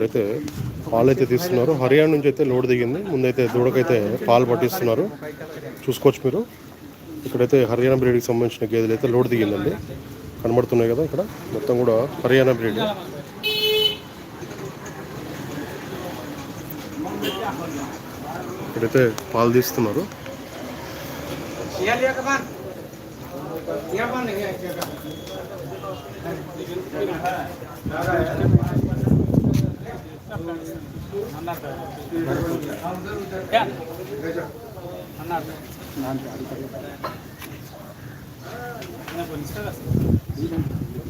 ఇప్పుడైతే పాలు అయితే తీస్తున్నారు. హర్యానా నుంచి అయితే లోడ్ దిగింది. ముందైతే దూడకైతే పాలు పట్టిస్తున్నారు. చూసుకోవచ్చు మీరు. ఇక్కడైతే హర్యానా బ్రీడ్కి సంబంధించిన గేదెలు అయితే లోడ్ దిగిందండి. కనబడుతున్నాయి కదా ఇక్కడ. మొత్తం కూడా హర్యానా బ్రీడ్. ఇక్కడైతే పాలు తీస్తున్నారు.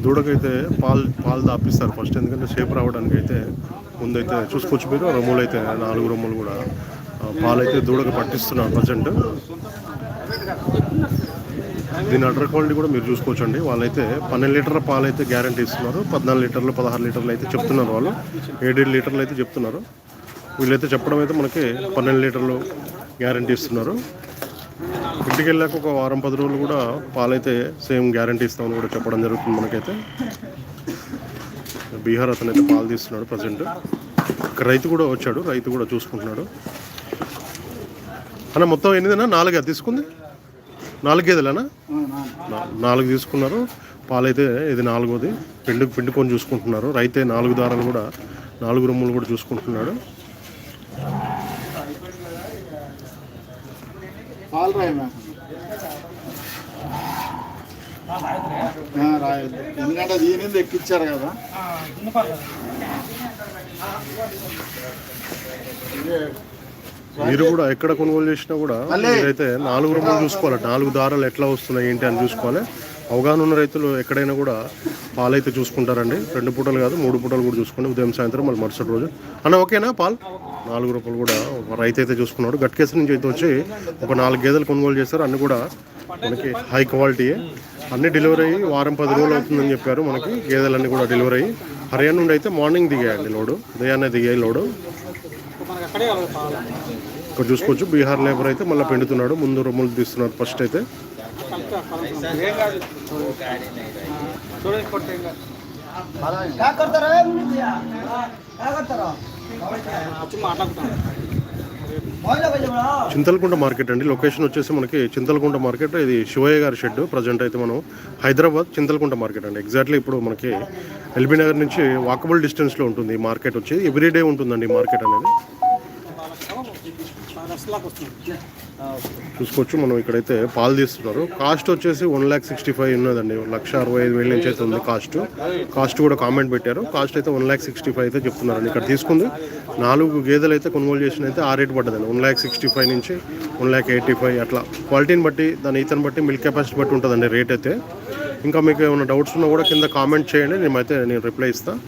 దూడకైతే పాలు పాలు దాపిస్తారు ఫస్ట్ ఎందుకంటే షేప్ రావడానికి అయితే ముందైతే చూసుకోవచ్చు మీరు. రొమ్ములు అయితే నాలుగు రొమ్ములు కూడా. పాలైతే దూడకు పట్టిస్తున్నారు ప్రజెంట్. దీని అటర్ క్వాలిటీ కూడా మీరు చూసుకోవచ్చండి. వాళ్ళైతే పన్నెండు లీటర్ల పాలు అయితే గ్యారంటీ ఇస్తున్నారు. పద్నాలుగు లీటర్లు పదహారు లీటర్లు అయితే చెప్తున్నారు వాళ్ళు. ఏడేడు లీటర్లు అయితే చెప్తున్నారు. వీళ్ళైతే చెప్పడం అయితే మనకి పన్నెండు లీటర్లు గ్యారంటీ ఇస్తున్నారు. ఇంటికి వెళ్ళాక ఒక వారం పది రోజులు కూడా పాలైతే సేమ్ గ్యారంటీ ఇస్తామని కూడా చెప్పడం జరుగుతుంది మనకైతే. బీహార్ అతను అయితే పాలు తీస్తున్నాడు ప్రజెంట్. ఇక్కడ రైతు కూడా వచ్చాడు రైతు కూడా చూసుకుంటున్నాడు. అన్న మొత్తం ఎనిమిదినా నాలుగే తీసుకుంది? నాలుగు. గేదెలేనా నాలుగు తీసుకున్నారు. పాలైతే ఇది నాలుగోది. పిండి పిండుకొని చూసుకుంటున్నారు. రైతే నాలుగు దారాలు కూడా నాలుగు రొమ్ములు కూడా చూసుకుంటున్నాడు. ఎందుకంటే దీని ఎక్కిచ్చారు కదా. ఇదే మీరు కూడా ఎక్కడ కొనుగోలు చేసినా కూడా మీరైతే నాలుగు రూపాయలు చూసుకోవాలి. నాలుగు దారాలు ఎట్లా వస్తున్నాయి ఏంటి అని చూసుకోవాలి. అవగాహన ఉన్న రైతులు ఎక్కడైనా కూడా పాలైతే చూసుకుంటారండి. రెండు పూటలు కాదు మూడు పూటలు కూడా చూసుకోండి. ఉదయం సాయంత్రం మళ్ళీ మరుసటి రోజు. అన్న ఓకేనా పాలు? నాలుగు రూపాయలు కూడా ఒక రైతు అయితే చూసుకున్నాడు. గట్కేసరి నుంచి అయితే వచ్చి ఒక నాలుగు గేదెలు కొనుగోలు చేస్తారు అన్ని కూడా మనకి హై క్వాలిటీ అన్ని డెలివరీ అయ్యి వారం పది రోజులు అవుతుందని చెప్పారు మనకి. గేదెలన్నీ కూడా డెలివరీ అయ్యి హర్యానా నుండి అయితే మార్నింగ్ దిగాయండి లోడు. ఉదయాన్నే దిగాయి లోడు. ఇక్కడ చూసుకోవచ్చు. బీహార్ లేబర్ అయితే మళ్ళీ పెండుతున్నాడు. ముందు రొమ్ములు తీస్తున్నారు ఫస్ట్ అయితే. చింతలకుంట మార్కెట్ అండి. లొకేషన్ వచ్చేసి మనకి చింతలకుంట మార్కెట్. ఇది శివయ్య గారి షెడ్. ప్రజెంట్ అయితే మనం హైదరాబాద్ చింతలకుంట మార్కెట్ అండి. ఎగ్జాక్ట్లీ ఇప్పుడు మనకి ఎల్బీ నగర్ నుంచి వాకబుల్ డిస్టెన్స్లో ఉంటుంది ఈ మార్కెట్ వచ్చి. ఎవ్రీడే ఉంటుందండి ఈ మార్కెట్ అనేది. చూసుకోవచ్చు మనం ఇక్కడైతే పాలు తీస్తున్నారు. కాస్ట్ వచ్చేసి వన్ ల్యాక్ సిక్స్టీ ఫైవ్ ఉన్నదండి. లక్ష అరవై ఐదు వేల నుంచి అయితే ఉంది కాస్ట్. కాస్ట్ కూడా కామెంట్ పెట్టారు. కాస్ట్ అయితే వన్ ల్యాక్ సిక్స్టీ ఫైవ్ అయితే చెప్తున్నారండి. ఇక్కడ తీసుకుంది. నాలుగు గేదెలు అయితే కొనుగోలు చేసిన అయితే ఆ రేట్ పడ్డదండి. వన్ ల్యాక్ సిక్స్టీ ఫైవ్ నుంచి వన్ ల్యాక్ ఎయిటీ ఫైవ్ అట్లా. క్వాలిటీని బట్టి దాని ఈతని బట్టి మిల్క్ కెపాసిటీ బట్టి ఉంటుందండి రేట్ అయితే. ఇంకా మీకు ఏమైనా డౌట్స్ ఉన్నా కూడా కింద కామెంట్ చేయండి. నేనైతే నేను రిప్లై ఇస్తాను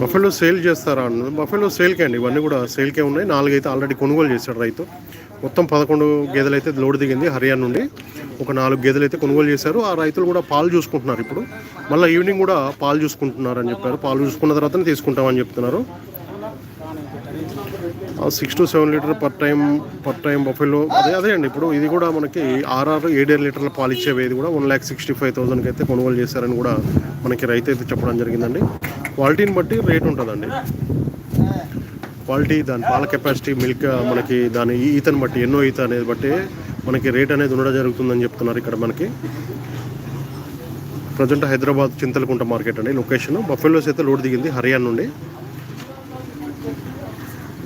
బఫెలో సేల్ చేస్తారా అన్నది. బఫెలో సేల్కే అండి ఇవన్నీ కూడా సేల్కే ఉన్నాయి. నాలుగైతే ఆల్రెడీ కొనుగోలు చేశాడు రైతు. మొత్తం పదకొండు గేదెలు అయితే లోడ్ దిగింది హర్యానా నుండి. ఒక నాలుగు గేదెలు అయితే కొనుగోలు చేశారు. ఆ రైతులు కూడా పాలు చూసుకుంటున్నారు ఇప్పుడు. మళ్ళీ ఈవినింగ్ కూడా పాలు చూసుకుంటున్నారని చెప్పారు. పాలు చూసుకున్న తర్వాతనే తీసుకుంటామని చెప్తున్నారు. Six to seven litre per time per time buffalo అదే అదే అండి ఇప్పుడు ఇది కూడా మనకి ఆర్ఆర్ ఏడేడు లీటర్ల పాలు ఇచ్చేవి కూడా వన్ ల్యాక్ సిక్స్టీ ఫైవ్ థౌసండ్కి అయితే కొనుగోలు చేశారని కూడా మనకి రైతు అయితే చెప్పడం జరిగిందండి. క్వాలిటీని బట్టి రేట్ ఉంటుందండి. క్వాలిటీ దాని పాల కెపాసిటీ మిల్క్ మనకి దాని ఈతని బట్టి ఎన్నో ఈత అనేది బట్టి మనకి రేట్ అనేది ఉండడం జరుగుతుందని చెప్తున్నారు ఇక్కడ మనకి. ప్రజెంట్ హైదరాబాద్ చింతలకుంట మార్కెట్ అండి లొకేషన్. బఫెలోస్ అయితే లోడ్ దిగింది హర్యానా నుండి.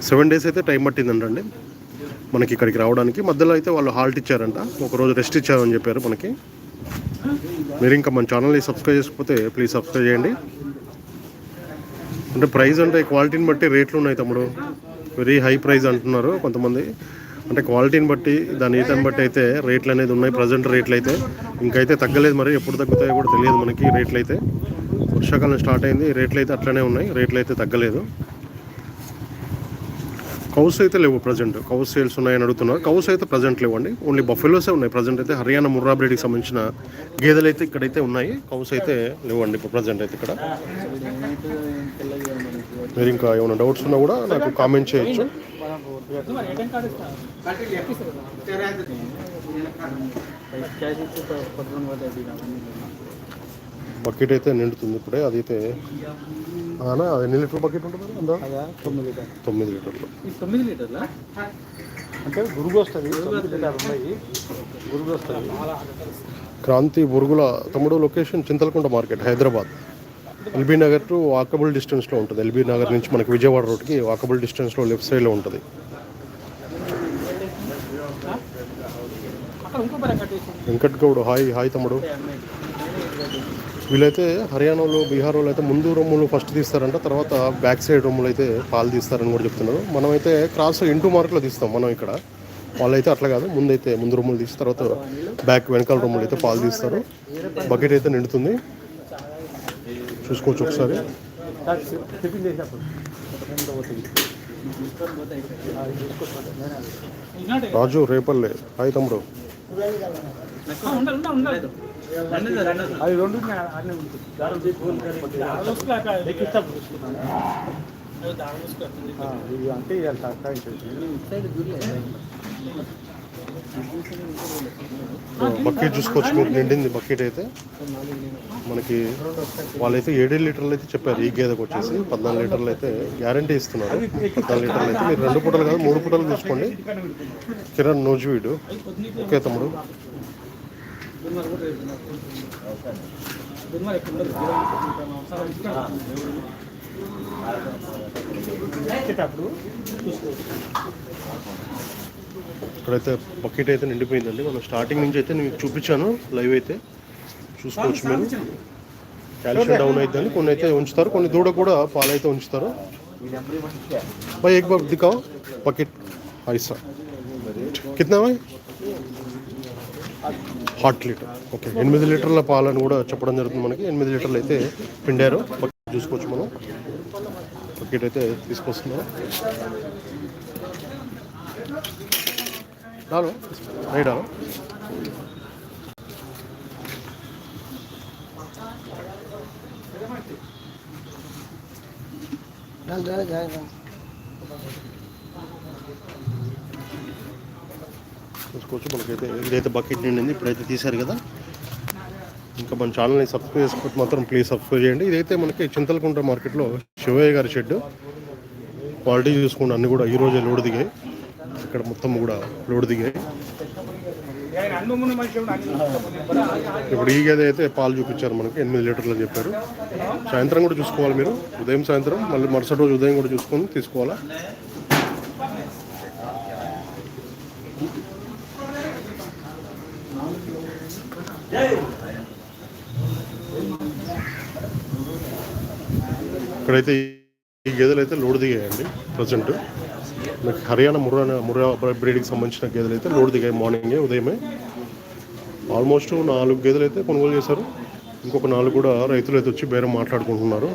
సెవెన్ డేస్ అయితే టైం పట్టిందండి మనకి ఇక్కడికి రావడానికి. మధ్యలో అయితే వాళ్ళు హాల్ట్ ఇచ్చారంట. ఒకరోజు రెస్ట్ ఇచ్చారని చెప్పారు మనకి. మీరు ఇంకా మన ఛానల్ని సబ్స్క్రైబ్ చేసుకపోతే ప్లీజ్ సబ్స్క్రైబ్ చేయండి. అంటే ప్రైస్ అంటే క్వాలిటీని బట్టి రేట్లు ఉన్నాయి తమ్ముడు. వెరీ హై ప్రైస్ అంటున్నారు కొంతమంది. అంటే క్వాలిటీని బట్టి దాని ఈతని బట్టి అయితే రేట్లు అనేది ఉన్నాయి. ప్రజెంట్ రేట్లు అయితే ఇంకైతే తగ్గలేదు మరి. ఎప్పుడు తగ్గుతాయో కూడా తెలియదు మనకి రేట్లు అయితే. వర్షాకాలం స్టార్ట్ అయింది. రేట్లు అయితే అట్లనే ఉన్నాయి. రేట్లు అయితే తగ్గలేదు. కౌస్ అయితే లేవు ప్రజెంట్. కౌస్ సేల్స్ ఉన్నాయని అడుగుతున్నారు. కౌస్ అయితే ప్రజెంట్ లేవండి. ఓన్లీ బఫెలోసే ఉన్నాయి ప్రజెంట్ అయితే. హర్యానా ముర్రా బ్రీడ్కి సంబంధించిన గేదెలు అయితే ఇక్కడైతే ఉన్నాయి. కౌస్ అయితే లేవండి ఇప్పుడు ప్రజెంట్ అయితే ఇక్కడ. మీరు ఇంకా ఏమైనా డౌట్స్ ఉన్నా కూడా నాకు కామెంట్ చేయొచ్చు. బకెట్ అయితే నిండుతుంది ఇప్పుడే. అదైతే ఎన్ని లీటర్ బకెట్ ఉంటుంది అదా తొమ్మిది లీటర్ తొమ్మిది లీటర్లు. ఈ తొమ్మిది లీటర్లా? అంటే గురుగు వస్తుంది గురుగు వస్తుంది క్రాంతి బురుగుల తమ్ముడు location Chintalakunta market Hyderabad. LB Nagar to walkable డిస్టెన్స్లో ఉంటుంది. ఎల్బీ నగర్ నుంచి మనకి విజయవాడ రోడ్కి వాకబుల్ డిస్టెన్స్లో లెఫ్ట్ సైడ్లో ఉంటుంది. వెంకట్ గౌడ్ హాయ్ హాయ్ తమ్ముడు. వీళ్ళైతే హర్యానాలో బీహార్ వాళ్ళు అయితే ముందు రొమ్ములు ఫస్ట్ తీస్తారంట తర్వాత బ్యాక్ సైడ్ రొమ్ములు అయితే పాలు తీస్తారని కూడా చెప్తున్నారు. మనమైతే క్రాస్ ఇంటూ మార్కులో తీస్తాం మనం ఇక్కడ. వాళ్ళైతే అట్లా కాదు ముందైతే ముందు రొమ్ములు తీసిన తర్వాత బ్యాక్ వెనకాల రొమ్ములు అయితే పాలు తీస్తారు. బకెట్ అయితే నిండుతుంది. చూసుకోవచ్చు ఒకసారి. రాజు రేపల్లే. హాయ్ తమ్ముడు. అది రెండు అంటే ఇవాళ బకెట్ చూసుకోవచ్చు మీరు నిండింది బకెట్ అయితే. మనకి వాళ్ళైతే ఏడు లీటర్లు అయితే చెప్పారు ఈ గేదెకి వచ్చేసి. పద్నాలుగు లీటర్లు అయితే గ్యారంటీ ఇస్తున్నారు. పద్నాలుగు లీటర్లు అయితే. మీరు రెండు పూటలు కాదు మూడు పూటలు తీసుకోండి కిరణ్ నోజువీడు. ఓకే తమ్ముడు. ఇక్కడైతే బకెట్ అయితే నిండిపోయిందండి మనం స్టార్టింగ్ నుంచి అయితే నేను మీకు చూపించాను లైవ్ అయితే చూసుకోవచ్చు మీరు కాల్షియం డౌన్ అయిద్దని కొన్ని అయితే ఉంచుతారు కొన్ని దూడ కూడా పాలు అయితే ఉంచుతారు भाई एक बार दिखाओ बकेट ऐसा कितना भाई హాట్ లీటర్ ఓకే ఎనిమిది లీటర్ల పాలని కూడా చెప్పడం జరుగుతుంది మనకి ఎనిమిది లీటర్లు అయితే పిండారు బకెట్ చూసుకోవచ్చు మనం బకెట్ అయితే తీసుకొస్తున్నాం डालो नहीं डालो చూసుకోవచ్చు మనకైతే ఇదైతే బకెట్ నిండింది ఇప్పుడైతే తీశారు కదా. ఇంకా మన ఛానల్ని సబ్స్క్రైబ్ చేసుకుంటే మాత్రం ప్లీజ్ సబ్స్క్రైబ్ చేయండి. ఇదైతే మనకి చింతలకుంట మార్కెట్లో శివయ్య గారి షెడ్ క్వాలిటీ చూసుకుంటే అన్ని కూడా ఈ రోజే లోడ్ దిగాయి. ఇక్కడ మొత్తం కూడా లోడ్ దిగాయి. ఇప్పుడు ఈ గేదె అయితే పాలు చూపించారు మనకి. ఎనిమిది లీటర్లు అని చెప్పారు. సాయంత్రం కూడా చూసుకోవాలి మీరు. ఉదయం సాయంత్రం మళ్ళీ మరుసటి రోజు ఉదయం కూడా చూసుకొని తీసుకోవాలా? ఇక్కడైతే ఈ గేదెలు అయితే లోడ్ దిగాయండి ప్రజెంట్. నాకు హర్యానా ముర్రా ముర్రా బ్రీడ్కి సంబంధించిన గేదెలు అయితే లోడ్ దిగాయి మార్నింగే ఉదయమే. ఆల్మోస్ట్ నాలుగు గేదెలు అయితే కొనుగోలు చేశారు. ఇంకొక నాలుగు కూడా రైతులు అయితే వచ్చి బేరం మాట్లాడుకుంటున్నారు.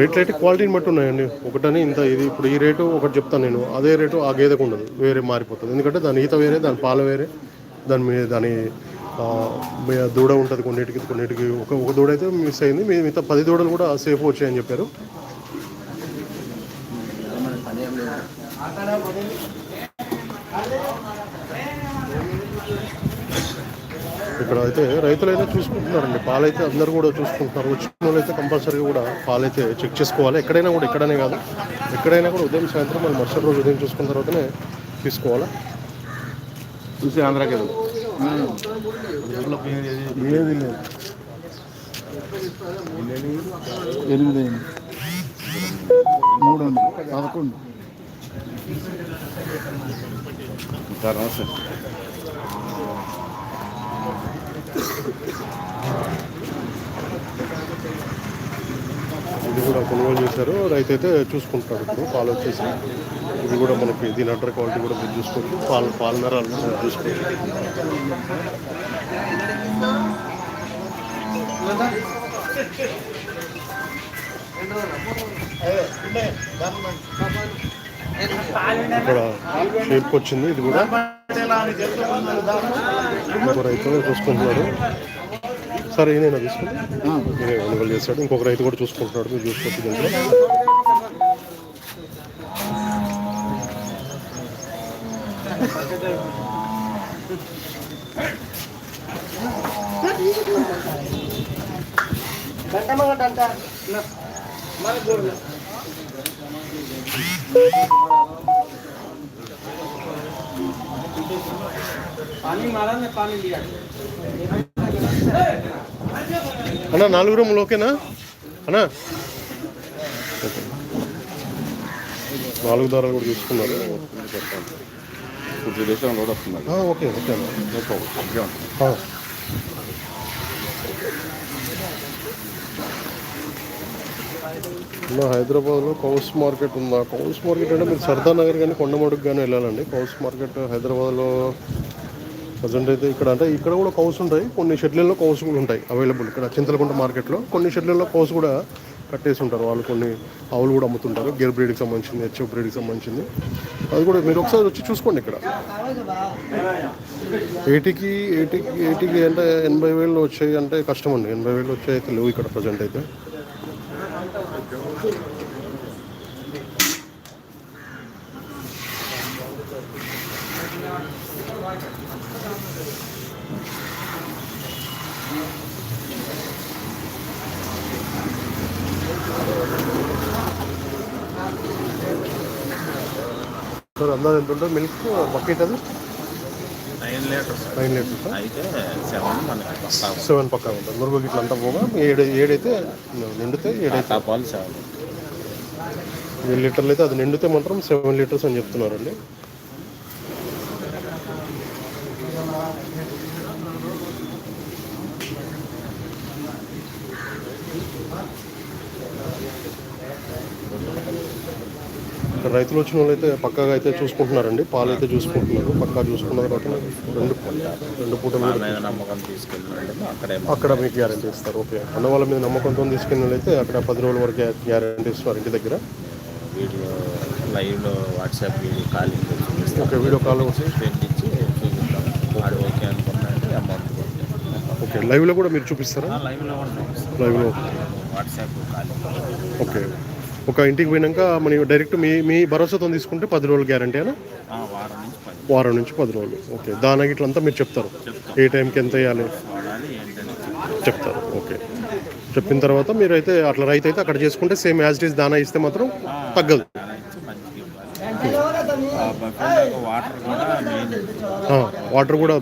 రేట్లు అయితే క్వాలిటీని బట్టి ఉన్నాయండి. ఒకటని ఇంత ఇది ఇప్పుడు ఈ రేటు ఒకటి చెప్తాను నేను. అదే రేటు ఆ గేదెకు ఉండదు. వేరే మారిపోతుంది. ఎందుకంటే దాని ఈత వేరే దాని పాల వేరే దాని మీద దాని దూడ ఉంటుంది కొన్నిటికి కొన్నిటికి ఒక ఒక దూడ అయితే మిస్ అయింది. మీ మిగతా పది దూడలు కూడా సేఫ్ వచ్చాయని చెప్పారు. ఇక్కడ అయితే రైతులైతే చూసుకుంటున్నారండి. పాలైతే అందరూ కూడా చూసుకుంటున్నారు. వచ్చిన వాళ్ళు అయితే కంపల్సరీగా కూడా పాలైతే చెక్ చేసుకోవాలి. ఎక్కడైనా కూడా ఎక్కడనే కాదు. ఎక్కడైనా కూడా ఉదయం సాయంత్రం మళ్ళీ మరుసటి రోజు ఉదయం చూసుకున్న తర్వాతనే తీసుకోవాలా? చూసి ఆంధ్రాకి ఏది లేదు ఎనిమిది అయింది మూడు ఉంది పదకొండు ఇది కూడా కొనుగోలు చేశారు. రైతు అయితే చూసుకుంటాడు ఇప్పుడు పాలు వచ్చేసి ఇది కూడా మనకి దీని అండర్ క్వాలిటీ కూడా మీరు చూసుకోవచ్చు పాలు పాలు నరాలు కూడా మీరు చూసుకోవచ్చు ఇక్కడ షేప్కి వచ్చింది ఇది కూడా. ఇంకో రైతు చూసుకుంటున్నాడు. సరే నేను తీసుకుంటాను కొనుగోలు చేస్తాడు ఇంకొక రైతు కూడా చూసుకుంటున్నాడు. మీరు చూసుకోవచ్చు అన్నా నాలుగు రూములు ఓకేనా? అన్నా. నాలుగు ద్వారా కూడా చూసుకున్నారు. ఆ, ఓకే ఓకే ఉంటుంది. ఉన్న హైదరాబాద్లో కౌస్ మార్కెట్ ఉందా? కౌస్ మార్కెట్ అంటే మీరు సర్దా నగర్ కానీ కొండమడుగు కానీ వెళ్ళాలండి. కౌస్ మార్కెట్ హైదరాబాద్లో ప్రజెంట్ అయితే ఇక్కడ అంటే ఇక్కడ కూడా కౌస్ ఉంటాయి. కొన్ని షెడ్లలో కౌస్ కూడా ఉంటాయి అవైలబుల్. ఇక్కడ చింతలకుంట మార్కెట్లో కొన్ని షెడ్లలో కౌస్ కూడా కట్టేసి ఉంటారు. వాళ్ళు కొన్ని ఆవులు కూడా అమ్ముతుంటారు. గేర్ బ్రీడ్కి సంబంధించింది హెచ్ఎఫ్ బ్రీడ్కి సంబంధించింది. అది కూడా మీరు ఒకసారి వచ్చి చూసుకోండి ఇక్కడ. ఎయిటీకి ఎయిటీకి ఎయిటీకి అంటే ఎనభై వేలు వచ్చాయి అంటే కష్టం అండి. ఎనభై వేలు వచ్చాయి అయితే లేవు ఇక్కడ ప్రజెంట్ అయితే. సార్ అందాజు ఎంత ఉంటుంది? మిల్క్ బకెట్ అది? నైన్ లీటర్స్ నైన్ లీటర్స్ అయితే సెవెన్ మనకి సెవెన్ పక్కా ఉంటుంది. మురుగు గిట్ల అంతా పోగా ఏడు ఏడైతే నిండితే ఏడైతే పాలు సెవెన్ ఏడు లీటర్లు అయితే అది నిండితే మాత్రం సెవెన్ లీటర్స్ అని చెప్తున్నారండి. రైతులు వచ్చిన వాళ్ళు అయితే పక్కాగా అయితే చూసుకుంటున్నారండి. పాలు అయితే చూసుకుంటున్నారు. పక్కా చూసుకున్న తర్వాత రెండు రెండు పూటలు నమ్మకం తీసుకెళ్ళినట్టు అక్కడే మీకు గ్యారంటీ ఇస్తారు. ఓకే. అన్న వాళ్ళ మీద నమ్మకంతో తీసుకెళ్ళిన అయితే అక్కడ పది రోజుల వరకు గ్యారంటీ ఇస్తున్నారు ఇంటి దగ్గర. వీడియో లైవ్లో WhatsApp video calling okay video call పెట్టించి చూపిస్తాం. వాడు ఓకే అమౌంట్ ఓకే లైవ్లో కూడా మీరు చూపిస్తారా? లైవ్లో లైవ్లో. WhatsApp calling. ఓకే. ఒక ఇంటికి పోయినాక మన డైరెక్ట్ మీ మీ భరోసాతో తీసుకుంటే పది రోజులు గ్యారంటీ అయినా వారం నుంచి పది రోజులు. ఓకే. దాని ఇట్లంతా మీరు చెప్తారు. ఏ టైంకి ఎంత వేయాలి? చెప్తారు. ఓకే. చెప్పిన తర్వాత మీరు అయితే అట్లా రైతు అయితే అక్కడ చేసుకుంటే సేమ్ యాజ్ ఇట్ ఈస్ దానా ఇస్తే మాత్రం తగ్గదు. వాటర్ కూడా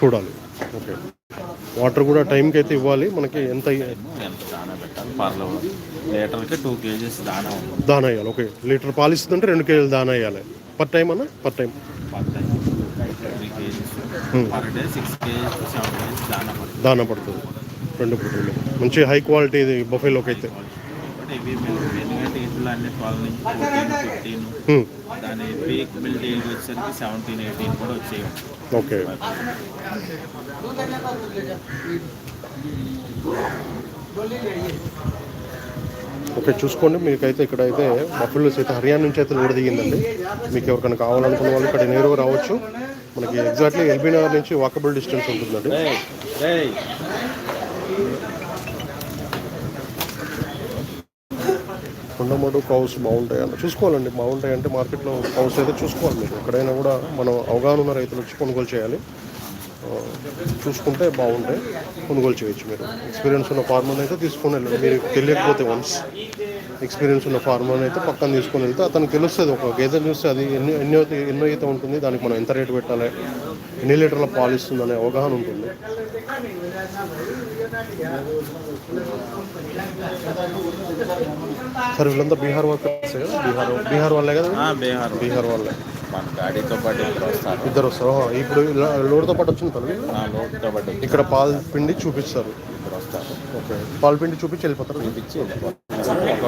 చూడాలి. ఓకే. వాటర్ కూడా టైంకి అయితే ఇవ్వాలి. మనకి ఎంత లీటర్కి టూ కేజీస్ దానా వేయాలి ఓకే. లీటర్ పాలు ఇస్తుందంటే రెండు కేజీలు దానా వేయాలి పర్ టైం అన్న? పర్ టైం దానా పడుతుంది. రెండు పూటలు. మంచి హై క్వాలిటీ ఇది బఫేలోకి అయితే బట్ ఇవి మేము ఎందుకంటే ఇంట్లో అన్ని ట్వెల్వ్ నుంచి ఫోర్టీన్ ఫిఫ్టీన్ హ్మ్. దాని పీక్ బిల్డ్ ఏజ్ వచ్చేసరికి సెవెంటీన్ ఎయిటీన్ కూడా వచ్చాయి ఓకే. ఓకే చూసుకోండి. మీకైతే ఇక్కడైతే బఫెలోస్ అయితే హర్యానా నుంచి అయితే లోడ్ దిగిందండి. మీకు ఎవరికైనా కావాలనుకున్న వాళ్ళు ఇక్కడ నేరుగా రావచ్చు. మనకి ఎగ్జాక్ట్లీ ఎల్బీ నగర్ నుంచి వాకబుల్ డిస్టెన్స్ ఉంటుందండి. కొండమడు కౌస్ బాగుంటాయి అన్న. చూసుకోవాలండి బాగుంటాయి అంటే మార్కెట్లో కౌస్ అయితే చూసుకోవాలి మీరు. ఎక్కడైనా కూడా మనం అవగాహన ఉన్న రైతులు వచ్చి కొనుగోలు చేయాలి. చూసుకుంటే బాగుంటాయి కొనుగోలు చేయొచ్చు మీరు. ఎక్స్పీరియన్స్ ఉన్న ఫార్మర్ని అయితే తీసుకొని వెళ్ళండి. మీరు తెలియకపోతే వన్స్ ఎక్స్పీరియన్స్ ఉన్న ఫార్మర్ని అయితే పక్కన తీసుకొని వెళ్తే అతనికి తెలుస్తుంది. ఒక గేదె చూస్తే అది ఎన్ని ఎన్నో ఎన్నో అయితే ఉంటుంది దానికి మనం ఎంత రేటు పెట్టాలి ఎన్ని లీటర్ల పాలు ఇస్తుంది అనే అవగాహన ఉంటుంది. సార్ వీళ్ళంతా బీహార్ వర్కర్స్ కదా? బీహార్ బీహార్ వాళ్ళే కదా? బీహార్ బీహార్ వాళ్ళే. మన గాడితో పాటు ఇక్కడ వస్తారు. ఇద్దరు వస్తారు. ఇప్పుడు లోడ్తో పాటు వచ్చిన తను లోడ్తో పాటు ఇక్కడ పాలు పిండి చూపిస్తారు. ఇక్కడ వస్తారు. ఓకే. పాలు పిండి చూపించి వెళ్ళిపోతారు. చూపించి వెళ్ళిపోతారు.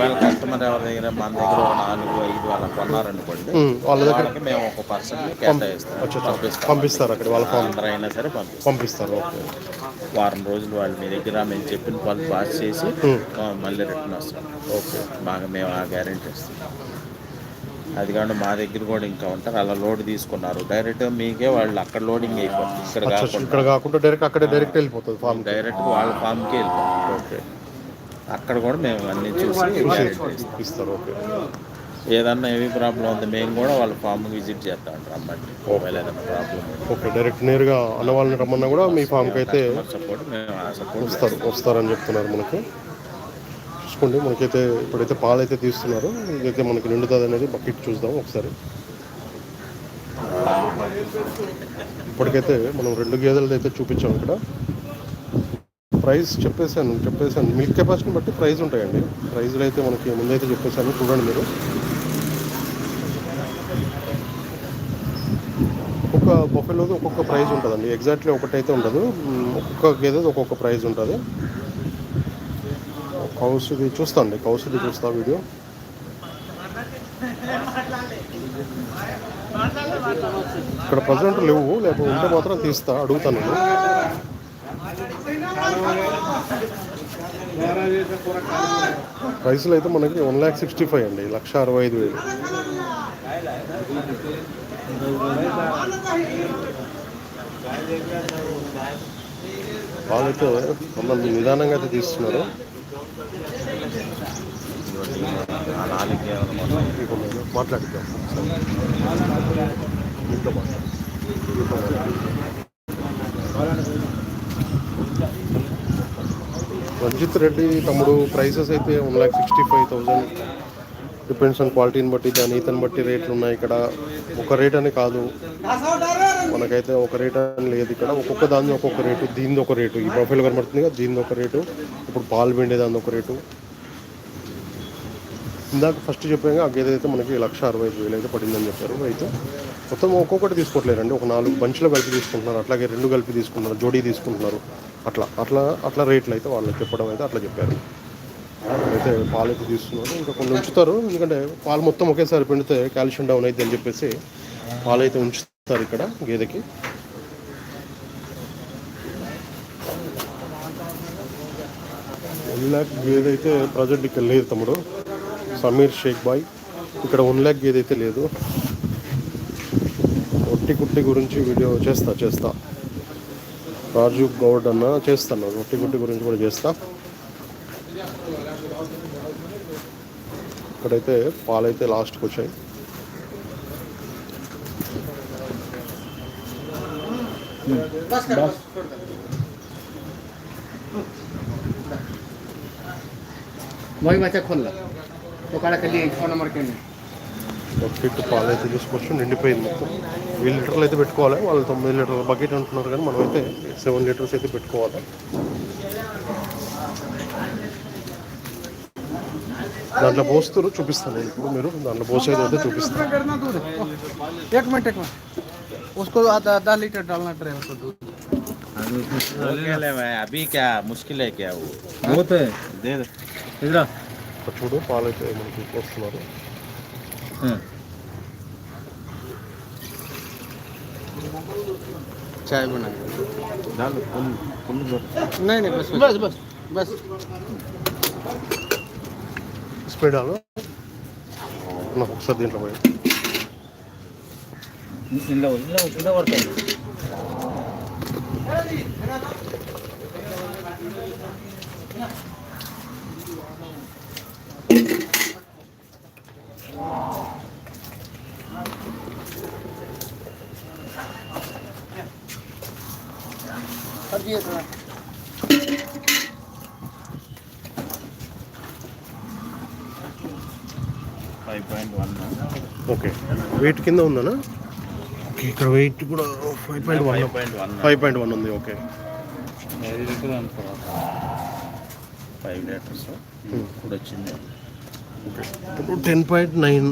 ఒకవేళ కస్టమర్ ఎవరి దగ్గర మన దగ్గర ఒక నాలుగు ఐదు వాళ్ళ కొన్నారనుకోండి వాళ్ళ దగ్గర మేము ఒక పర్సన్ కేటాయిస్తాం. పంపిస్తారు అక్కడ వాళ్ళ అందరూ అయినా సరే పంపిస్తాం. పంపిస్తారు ఓకే. వారం రోజులు వాళ్ళు మీ దగ్గర మేము చెప్పిన పాలు పాస్ చేసి మళ్ళీ రిటర్న్ వస్తాం. ఓకే. బాగా మేము ఆ గ్యారెంటీ ఇస్తాం. అది కాకుండా మా దగ్గర కూడా ఇంకా ఉంటారు. అలా లోడ్ తీసుకున్నారు. డైరెక్ట్ మీకే వాళ్ళు అక్కడ లోడింగ్ అయిపోతుంది. ఇక్కడ కాకుండా డైరెక్ట్ అక్కడే డైరెక్ట్ వెళ్ళిపోతుంది ఫామ్ డైరెక్ట్ వాళ్ళ ఫామ్కి వెళ్ళిపోతాం ఓకే. అక్కడ కూడా మేము అన్ని చూసి. ఇస్తారు ఓకే. ఏదన్నా ఏమి ప్రాబ్లం ఉంది మేము కూడా వాళ్ళ ఫామ్ విజిట్ చేస్తాం రమ్మంటే. ఒకవేళ ఏదైనా ప్రాబ్లం ఓకే డైరెక్ట్ నేరుగా అన్న వాళ్ళని రమ్మన్నా కూడా మీ ఫామ్కి అయితే సపోర్ట్ మేము వస్తారు వస్తారని చెప్తున్నారు మనకి. చూసుకోండి మనకైతే ఇప్పుడైతే పాలు అయితే తీస్తున్నారు. ఇదైతే మనకి నిండుతుంది అనేది బకెట్ చూద్దాం ఒకసారి. ఇప్పటికైతే మనం రెండు గేదెలది అయితే చూపించాం ఇక్కడ. ప్రైస్ చెప్పేశాను చెప్పేశాను. మిల్క్ కెపాసిటీని బట్టి ప్రైస్ ఉంటాయండి. ప్రైజ్లు అయితే మనకి ముందైతే చెప్పేశాను. చూడండి మీరు. ఒక్కొక్క బొఫెలోది ఒక్కొక్క ప్రైజ్ ఉంటుందండి. ఎగ్జాక్ట్లీ ఒకటైతే ఉండదు. ఒక్కొక్క గేదెది ఒక్కొక్క ప్రైజ్ ఉంటుంది. కౌసుది చూస్తా అండి. కౌసుది చూస్తా వీడియో. ఇక్కడ ప్రజెంట్ లేవు. లేకపోతే ఉంటే మాత్రం తీస్తా. అడుగుతాను. నేను ప్రైస్లు అయితే మనకి వన్ ల్యాక్ సిక్స్టీ ఫైవ్ అండి లక్ష అరవై ఐదు వేలు. వాళ్ళైతే మమ్మల్ని నిదానంగా అయితే తీస్తున్నారు. మాట్లాడుతాం. ఇంట్లో మాట్లాడుతాం. రంజిత్ రెడ్డి తమ్ముడు ప్రైసెస్ అయితే one lakh sixty five thousand depends on క్వాలిటీని బట్టి దాని ఈతని బట్టి రేట్లు ఉన్నాయి ఇక్కడ. ఒక రేట్ అని కాదు. మనకైతే ఒక రేట్ అని లేదు ఇక్కడ. ఒక్కొక్క దాన్ని ఒక్కొక్క రేటు దీనిది ఒక రేటు ఈ ప్రొఫైల్ కనబడుతుంది కదా దీనిది ఒక రేటు ఇప్పుడు పాలు పిండే దాని ఒక రేటు ఇందాక ఫస్ట్ చెప్పాక ఆ గేదె అయితే మనకి లక్ష అరవై ఐదు వేలు అయితే పడిందని చెప్పారు అయితే మొత్తం ఒక్కొక్కటి తీసుకోవట్లేదండి. ఒక నాలుగు బంచ్లో కలిపి తీసుకుంటున్నారు. అట్లాగే రెండు కలిపి తీసుకుంటున్నారు. జోడీ తీసుకుంటున్నారు. అట్లా అట్లా అట్లా రేట్లు అయితే వాళ్ళు చెప్పడం అయితే అట్లా చెప్పారు. అయితే పాలు అయితే తీస్తున్నారు ఇంకా కొన్ని ఉంచుతారు. ఎందుకంటే పాలు మొత్తం ఒకేసారి పెడితే కాల్షియం డౌన్ అయితే అని చెప్పేసి పాలు అయితే ఉంచుతారు ఇక్కడ గేదెకి. వన్ ల్యాక్ గేదె అయితే ప్రజెంట్ ఇక్కడ లేదు తమ్ముడు. సమీర్ షేక్ బాయ్ ఇక్కడ వన్ ల్యాక్ గేదె అయితే లేదు. ఒట్టి కుట్టి గురించి వీడియో చేస్తా చేస్తా. రాజు గౌడ్ అన్న చేస్తాను ఒట్టి కుట్టి గురించి కూడా చేస్తా ఇక్కడైతే పాలైతే లాస్ట్కి వచ్చాయి वही बच्चा खोल लो तो काड़ा के लिए फोन नंबर के బకెట్ పాలు అయితే తీసుకోవచ్చు నిండిపోయింది మొత్తం వెయ్యి లీటర్లు అయితే పెట్టుకోవాలి వాళ్ళు తొమ్మిది లీటర్ల బకెట్ అంటున్నారు కానీ మనం అయితే సెవెన్ లీటర్స్ అయితే పెట్టుకోవాలి దాంట్లో పోస్తారు చూపిస్తాను నేను ఇప్పుడు మీరు దాంట్లో పోసేది అయితే చూపిస్తాను करना दूध एक मिनट एक मिनट उसको आधा आधा लीटर डालना ड्राइवर को दूध हो गया ले भाई, अभी क्या मुश्किल है क्या वो बहुत है दे दो इधर ఇక్కడ చూడు పాలు అయితే మనకి పోస్తున్నారు चाय बनाए डाल नहीं नहीं बस बस बस बस इस पे डालो ఒకసారి దీంట్లో పోయి five point one okay. Weight కింద ఉందనా? ఓకే ఇక్కడ వెయిట్ కూడా five point one five point one ఉంది ఓకే. Five litres hmm. ఇప్పుడు వచ్చింది. ఓకే. ఇప్పుడు ten point nine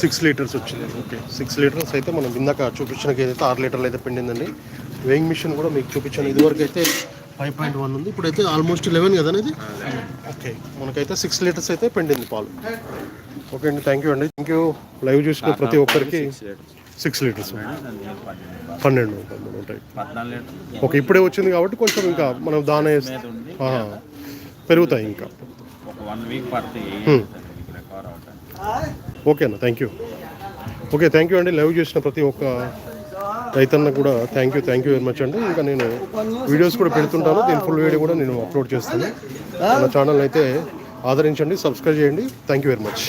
six litres వచ్చింది ఓకే. సిక్స్ లీటర్స్ అయితే మనం ఇందాక చూపించడానికి ఏదైతే ఆరు లీటర్లు అయితే పిండిందండి. వేయింగ్ మిషన్ కూడా మీకు చూపించాను. ఇదివరకు అయితే ఫైవ్ పాయింట్ వన్ ఉంది. ఇప్పుడైతే ఆల్మోస్ట్ లెవెన్ కదా ఇది ఓకే. మనకైతే సిక్స్ లీటర్స్ అయితే పిండింది పాలు. ఓకే అండి థ్యాంక్ యూ అండి. థ్యాంక్ యూ లైవ్ చూసిన ప్రతి ఒక్కరికి సిక్స్ లీటర్స్. పన్నెండు ఉంటాయి. ఓకే ఇప్పుడే వచ్చింది కాబట్టి కొంచెం ఇంకా మనం దానే పెరుగుతాయి ఇంకా. ఓకే అన్న thank you okay thank you అండి. లైవ్ చేసిన ప్రతి ఒక్క రైతన్న కూడా thank you thank you very much అండి. ఇంకా నేను వీడియోస్ కూడా పెడుతుంటాను. దీని ఫుల్ వీడియో కూడా నేను అప్లోడ్ చేస్తాను. మన ఛానల్ అయితే ఆదరించండి సబ్స్క్రైబ్ చేయండి. Thank you very much